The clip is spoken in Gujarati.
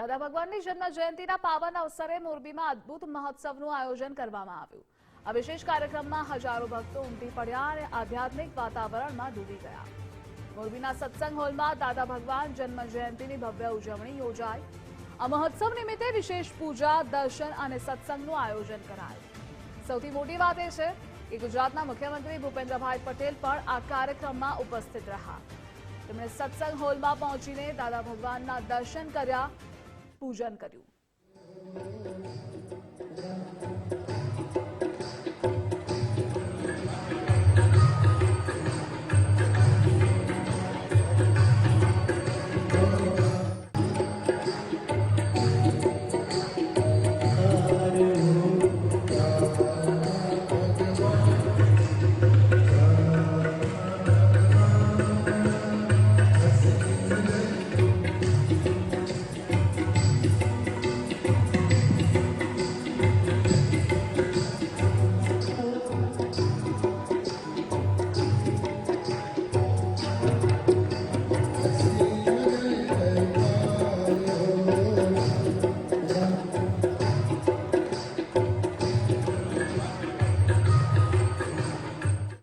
દાદા ભગવાનની જન્મ જયંતિના પાવન અવસરે મોરબીમાં અદભુત મહોત્સવનું આયોજન કરવામાં આવ્યું. આ વિશેષ કાર્યક્રમમાં હજારો ભક્તો ઉમટી પડ્યા અને આધ્યાત્મિક વાતાવરણમાં ડૂબી ગયા. મોરબીના સત્સંગ હોલમાં દાદા ભગવાન જન્મ જયંતિની ભવ્ય ઉજવણી યોજાઈ. આ મહોત્સવ નિમિત્તે વિશેષ પૂજા, દર્શન અને સત્સંગનું આયોજન કરાયું. સૌથી મોટી વાત એ છે કે ગુજરાતના મુખ્યમંત્રી ભૂપેન્દ્રભાઈ પટેલ પણ આ કાર્યક્રમમાં ઉપસ્થિત રહ્યા. તેમણે સત્સંગ હોલમાં પહોંચીને દાદા ભગવાનના દર્શન કર્યા પૂજન કર્યું.